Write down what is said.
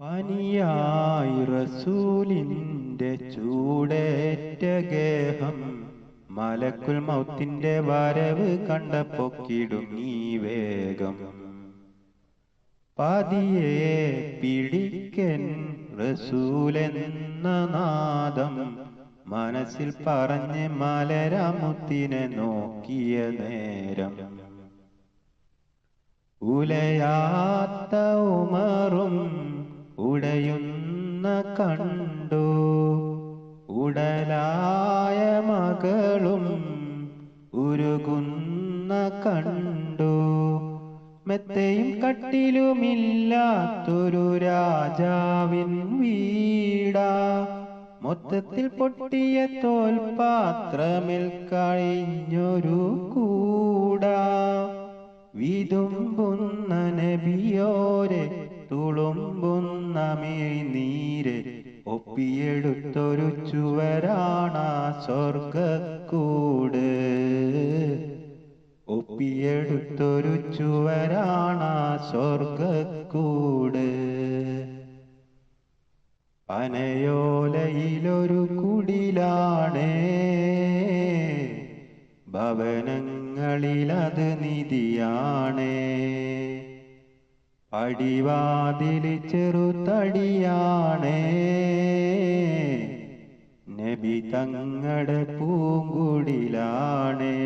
പനിയായി റസൂലിന്റെ ചൂടേറ്റ ഗേഹം മലക്കുൽ മൗത്തിന്റെ വരവ് കണ്ടപ്പോ കിടുങ്ങി വേഗം. പതിയെ പിടിക്കൻ റസൂലെന്ന നാദം മനസ്സിൽ പറഞ്ഞ് മലരാമുത്തിനെ നോക്കിയ നേരം. ഉലയാത്ത ഉമറും ഉടയുന്ന കണ്ടു. ഉടലായ മകളും ഉരുകുന്ന കണ്ടു. മെത്തയും കട്ടിലുമില്ലാത്തൊരു രാജാവിൻ വീട. മൊത്തത്തിൽ പൊട്ടിയ തോൽപാത്രമിൽ കഴിഞ്ഞൊരു കൂടാ. വിതുമ്പുന്ന തുളുമ്പുന്ന നീരെ ഒപ്പിയെടുത്തൊരു ചുവരാണ സ്വർഗക്കൂട് ഒപ്പിയെടുത്തൊരു ചുവരാണ സ്വർഗക്കൂട് പനയോലയിലൊരു കുടിലാണേ. ഭവനങ്ങളിലത് നിധിയാണേ. പടിവാതിൽ ചെറുതടിയാണേ. നബി തങ്ങടെ പൂങ്കുടിലാണേ.